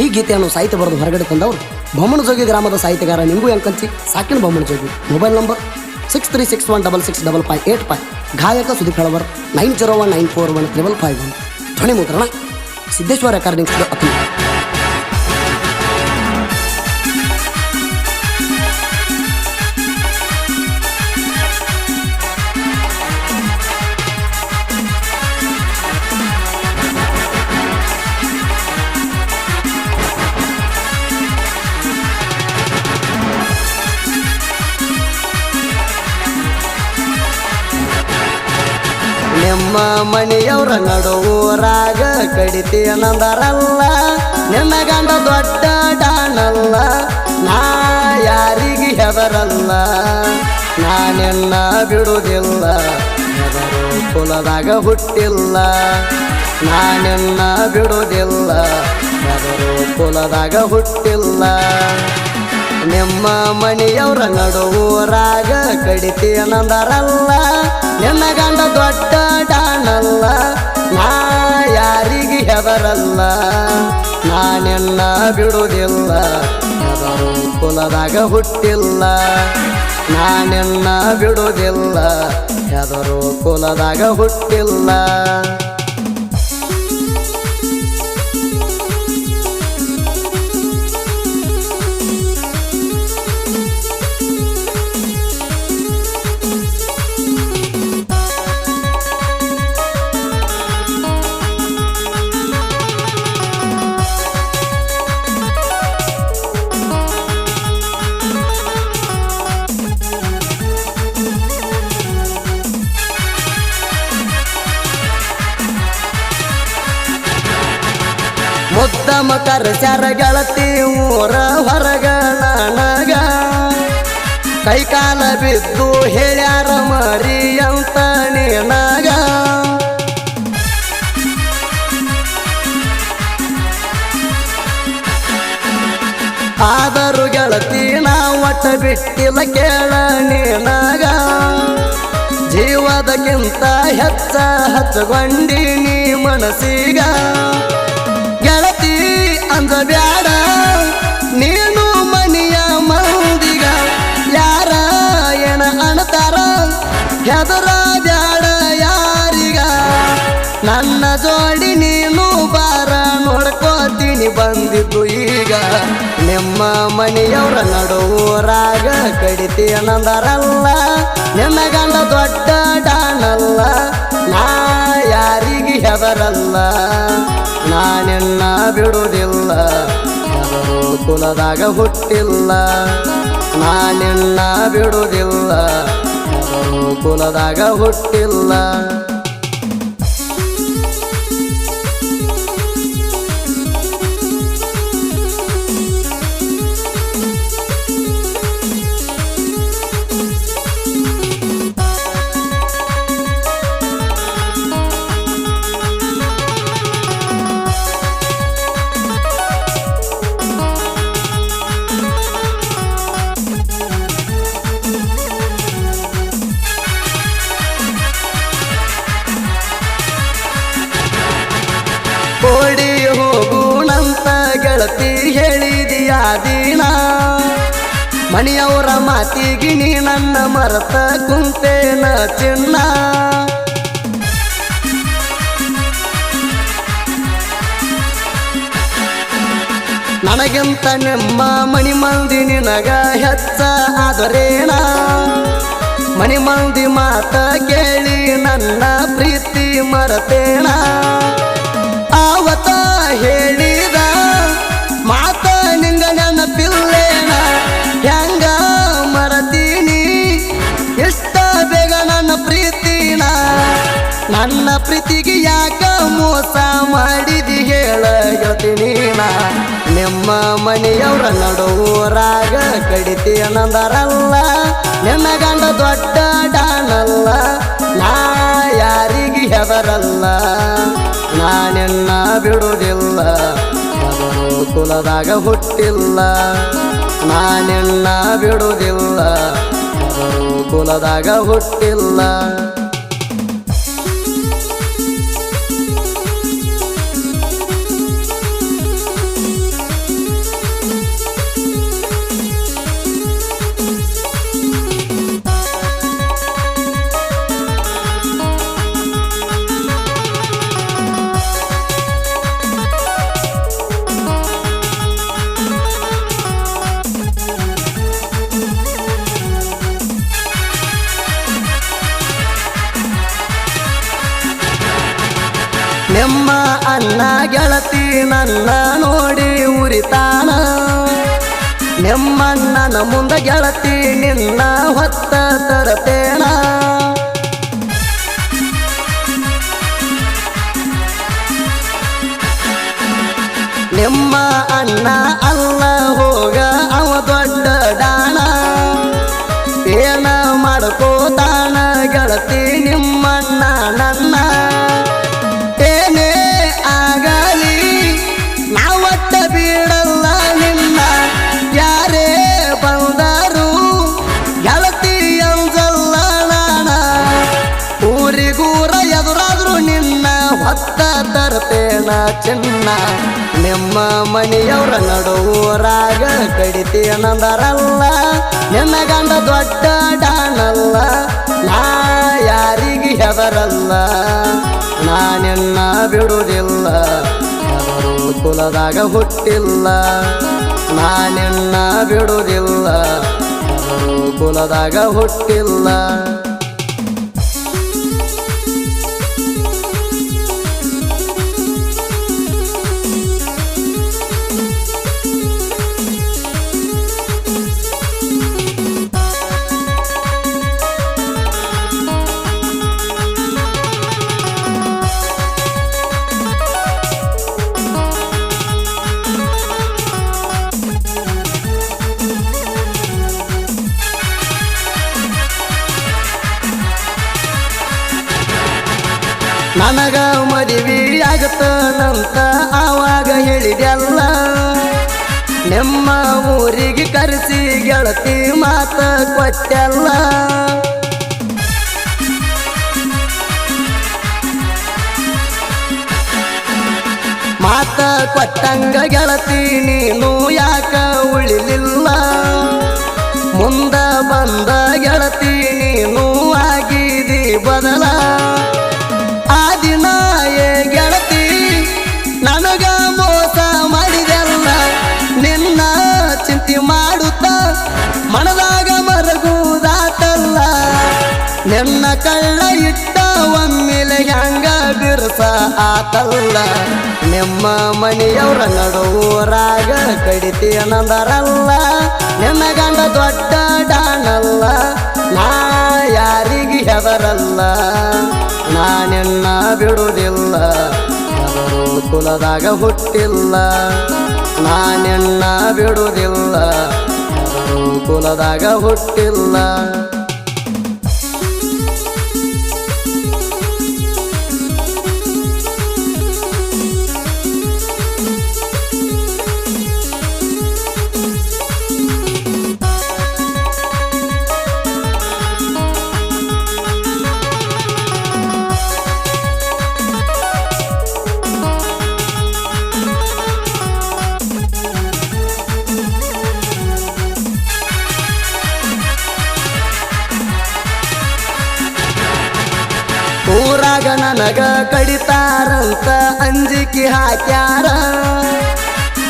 ಈ ಗೀತೆಯನ್ನು ಸಾಹಿತ್ಯ ಬರೆದು ಹೊರಗಡೆ ತಂದವರು ಬೊಮ್ಮನಜೋಗಿ ಗ್ರಾಮದ ಸಾಹಿತ್ಯಗಾರ ನಿಂಗು ಎಂಕಂಚಿ, ಸಾಕಿನ ಬೊಮ್ಮನಜೋಗಿ mobile number six three six one double six double five eight five. ಗಾಯಕ Sudeep ಹಳವರ್, nine zero one nine four one triple five one. ಧ್ವನಿ ಮುದ್ರಣ ಸಿದ್ದೇಶ್ವರ ಅಕಾಡೆಮಿ ಸ್ಟುಡಿಯೋ ಮನೆಯವರ ನಡುವರಾಗ ಕಡಿತೀನಂದರಲ್ಲ ನಿನ್ನ ಗಂಡ ದೊಡ್ಡ ಡಾನಲ್ಲ ನಾ ಯಾರಿಗೆ ಹೆದರಲ್ಲ. ನಾನೆಲ್ಲ ನಿನ್ನ ಬಿಡುವುದಿಲ್ಲ. ಹೆದರು ಕುಲದಾಗ ಹುಟ್ಟಿಲ್ಲ. ನಾನೆಲ್ಲ ನಿನ್ನ ಬಿಡುವುದಿಲ್ಲ. ಹೆದರು ಕುಲದಾಗ ಹುಟ್ಟಿಲ್ಲ. ನಿಮ್ಮ ಮನೆಯವರ ನಡುವರಾಗ ಕಡಿತೀನಂದರಲ್ಲ ನಿನ್ನ ಗಂಡ ದೊಡ್ಡ ಡಾನಲ್ಲ ನಾ ಯಾರಿಗೆ ಹೆದರಲ್ಲ ನಾನೆನ್ನ ಬಿಡುವುದಿಲ್ಲ, ಹೆದರು ಕುಲದಾಗ ಹುಟ್ಟಿಲ್ಲ ನಾನೆನ್ನ ಬಿಡುವುದಿಲ್ಲ, ಹೆದರು ಕುಲದಾಗ ಹುಟ್ಟಿಲ್ಲ. ಮುದ್ದಮ ಕರ್ಸ್ಯಾರ ಗೆಳತಿ ಊರ ಹೊರಗ ನನಗ. ಕೈಕಾಲ ಬಿದ್ದು ಹೇಳ್ಯಾರ ಮರಿ ಅಂತ ನೀನಾಗ. ಆದರೂ ಗೆಳತಿ ನಾ ಒಟ್ಟ ಬಿಟ್ಟಿಲ್ಲ ಕೇಳ ನೀನಾಗ. ಜೀವದಕ್ಕಿಂತ ಹೆಚ್ಚ ಹಚ್ಚಗೊಂಡಿ ನೀ ಮನಸ್ಸಿಗ. ಅಂದ ಬ್ಯಾಡ. ನೀನು ಮನಿಯ ಮಂದಿಗ ಯಾರ ಏನ ಅಣತಾರ? ಹೆದರ ಬ್ಯಾಡ ಯಾರಿಗ? ನನ್ನ ಜೋಡಿ ನೀನು ಬಾರ ನೋಡ್ಕೋತೀನಿ ಬಂದಿದ್ದು ಈಗ. ನಿಮ್ಮ ಮನೆಯವರ ನಡುವರಾಗ ಕಡಿತೀನಂದರಲ್ಲ. ನಿನ್ನ ಗಂಡ ದೊಡ್ಡ ಡಾನಲ್ಲ. ನಾ ಯಾರಿಗೆ ನಾನೆನ್ನ ಬಿಡುವುದಿಲ್ಲ. ಯಾರು ಕುಲದಾಗ ಹುಟ್ಟಿಲ್ಲ ನಾನೆನ್ನ ಬಿಡುವುದಿಲ್ಲ. ಯಾರು ಕುಲದಾಗ ಹುಟ್ಟಿಲ್ಲ. ಗೆಳತಿ ಹೇಳಿದೀಯ ದಿನ? ಮಣಿಯವರ ಮಾತಿಗೆ ನೀ ನನ್ನ ಮರತ ಕುಂತೇನ ಚಿನ್ನ? ನನಗಿಂತ ನಿಮ್ಮ ಮಣಿ ಮಂದಿ ನಿನಗ ಹೆಚ್ಚ ಆದರೇನ? ಮಣಿ ಮಂದಿ ಮಾತ ಕೇಳಿ ನನ್ನ ಪ್ರೀತಿ ಮರತೇಣ ಆವತ ಹೇಳಿದ ಪ್ರೀತಿಗೆ ಯಾಕ ಮೋಸ ಮಾಡಿದಿ ಹೇಳ ನಾ. ನಿಮ್ಮ ಮನೆಯವರ ನಡುವರಾಗ ಕಡಿತೀನಂದರಲ್ಲ ನಿನ್ನ ಗಂಡ ದೊಡ್ಡ ಡಾನಲ್ಲ. ನಾ ಯಾರಿಗೆ ಹೆದರಲ್ಲ. ನಾನೆನ್ನ ಬಿಡುವುದಿಲ್ಲ. ಅವರು ಕುಲದಾಗ ಹುಟ್ಟಿಲ್ಲ. ನಾನೆನ್ನ ಬಿಡುವುದಿಲ್ಲ. ಕುಲದಾಗ ಹುಟ್ಟಿಲ್ಲ. ನನ್ನ ಗೆಳತಿ ನನ್ನ ನೋಡಿ ಉರಿತಾನ. ನಿಮ್ಮಣ್ಣನ ಮುಂದ ಗೆಳತಿ ನಿನ್ನ ಹೊತ್ತ ತರತೇಣ ನಿಮ್ಮ ಅಣ್ಣ ಅಲ್ಲ ಹೋಗ ಅವ ದೊಡ್ಡ ದಾನ. ಏನ ಮಾಡ್ಕೋತಾನ ಗೆಳತಿ ನಿಮ್ಮಣ್ಣ ನನ್ನ ಚಿನ್ನ. ನಿಮ್ಮ ಮನೆಯವರ ನಡುವರಾಗ ಕಡಿತೇನಂದರಲ್ಲ ನಿನ್ನ ಗಂಡ ದೊಡ್ಡ ಡಾನಲ್ಲ. ನಾ ಯಾರಿಗೆ ಹೆದರಲ್ಲ. ನಾನೆನ್ನ ಬಿಡುವುದಿಲ್ಲ. ಅವರು ಕುಲದಾಗ ಹುಟ್ಟಿಲ್ಲ. ನಾನೆನ್ನ ಬಿಡುವುದಿಲ್ಲ. ಕುಲದಾಗ ಹುಟ್ಟಿಲ್ಲ. ನನಗ ಮದುವೆ ಆಗತ್ತನಂತ ಆವಾಗ ಹೇಳಿದೆಲ್ಲ ನಿಮ್ಮ ಊರಿಗೆ ಕರೆಸಿ ಗೆಳತಿ ಮಾತ ಕೊಟ್ಟೆಲ್ಲ. ಮಾತ ಕೊಟ್ಟಂಗ ಗೆಳತಿ, ನೀನು ಯಾಕ ಉಳಿಲಿಲ್ಲ? ಮುಂದ ಬಂದ ಗೆಳತಿ, ನೀನು ಆಗಿದಿ ಬದಲ. ಬಿರುಸ ಆತಲ್ಲ. ನಿಮ್ಮ ಮನೆಯವರ ನಡುವರಾಗ ಕಡಿತೇನಂದರಲ್ಲ ನಿನ್ನ ಗಂಡ ದೊಡ್ಡ ಡಾನಲ್ಲ. ನಾ ಯಾರಿಗೆ ಹೆದರಲ್ಲ. ನಾನೆನ್ನ ಬಿಡುವುದಿಲ್ಲ. ಅವರು ಕುಲದಾಗ ಹುಟ್ಟಿಲ್ಲ. ನಾನೆನ್ನ ಬಿಡುವುದಿಲ್ಲ. ಅವರು ಕುಲದಾಗ ಹುಟ್ಟಿಲ್ಲ. ಊರಾಗ ನನಗ ಕಡಿತಾರಂತ ಅಂಜಿಕೆ ಹಾಕ್ಯಾರ.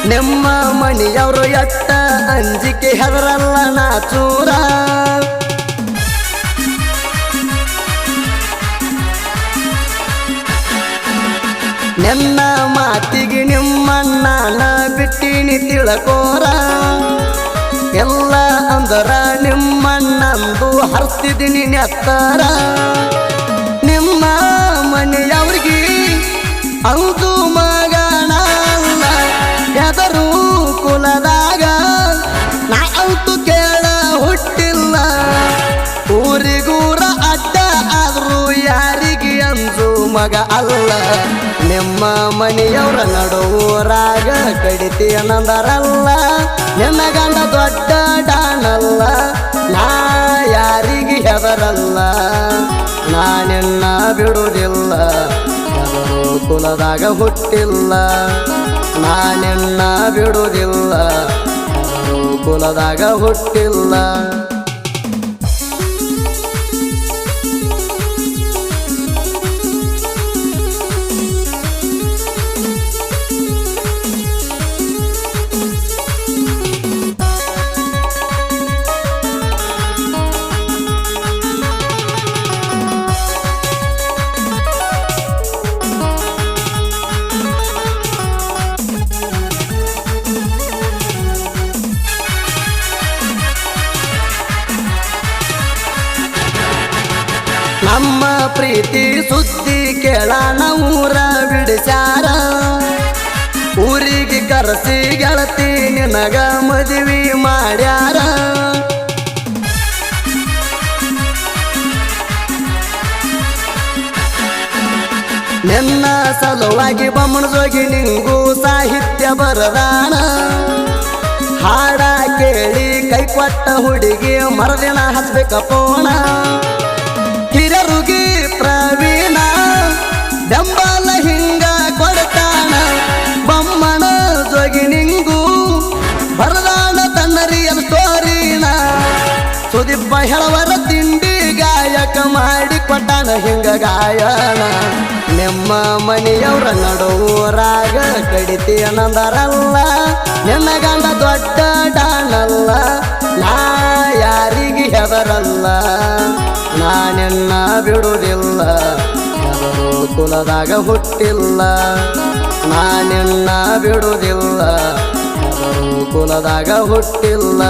ನಿಮ್ಮ ಮಣಿಯವರು ಎಟ್ಟ ಅಂಜಿಕೆ ಹೆದರಲ್ಲ ನಾ ಚೂರ. ನನ್ನ ಮಾತಿಗೆ ನಿಮ್ಮನ್ನ ಬಿಟ್ಟಿನಿ ತಿಳಕೋರ. ಎಲ್ಲ ಅಂದರ ನಿಮ್ಮಣ್ಣಂದು ಹರ್ತಿದ್ದೀನಿ ನೆತ್ತಾರ. ಮನೆಯವ್ರಿಗೆ ಹೌದು ಮಗಣ ಎದರು ಕುಲದಾಗ. ನಾ ಅಂತೂ ಕೇಳ ಹುಟ್ಟಿಲ್ಲ. ಊರಿಗೂರ ಅಡ್ಡ ಆದ್ರೂ ಯಾರಿಗೆ ಅಂದು ಮಗ ಅಲ್ಲ. ನಿಮ್ಮ ಮನೆಯವರ ನಡುವರಾಗ ಅನ್ನಂದರಲ್ಲ. ನಿನ್ನ ಗಂಡ ದೊಡ್ಡ ಡಾನಲ್ಲ. ನಾ ಯಾರಿಗೆ ಹೆದರಲ್ಲ. ನಾ ನಿನ್ನ ಬಿಡುವುದಿಲ್ಲ. ಎದರು ಕುಲದಾಗ ಹುಟ್ಟಿಲ್ಲ. ನಾ ನಿನ್ನ ಬಿಡುವುದಿಲ್ಲ. ಎದರು ಕುಲದಾಗ ಹುಟ್ಟಿಲ್ಲ. ಪ್ರೀತಿ ಸುದ್ದಿ ಕೇಳ ಊರ ಬಿಡಿಸ್ಯಾರ. ಊರಿಗೆ ಕರೆಸಿ ಗೆಳತಿ, ನಿನಗ ಮದುವೆ ಮಾಡ್ಯಾರ. ನಿನ್ನ ಸಲುವಾಗಿ ಬಮ್ಮನ ಜೋಗಿ ನಿಂಗೂ ಸಾಹಿತ್ಯ ಬರದಾನ. ಹಾಡ ಕೇಳಿ ಕೈ ಕೊಟ್ಟ ಹುಡುಗಿ ಮರದಿನ ಹಚ್ಬೇಕ ಪೋಣ ಸುದಿಪ್ಪ ಹೇಳವರ ತಿಂಡಿ ಗಾಯಕ ಮಾಡಿ ಕೊಟ್ಟಾನ ಹಿಂಗ ಗಾಯನ. ನಿಮ್ಮ ಮನೆಯವರ ನಡುವರಾಗ ಕಡಿತಿ ನಂದರಲ್ಲ ನಿನ್ನ ಗಂಡ ದೊಡ್ಡ ಡಾನಲ್ಲ. ನಾ ಯಾರಿಗೆ ಹೆದರಲ್ಲ. ನಾನೆನ್ನ ಬಿಡುವುದಿಲ್ಲ. ಕುಲದಾಗ ಹುಟ್ಟಿಲ್ಲ. ನಾನೆನ್ನ ಬಿಡುವುದಿಲ್ಲ. ಕುಲದಾಗ ಹುಟ್ಟಿಲ್ಲ.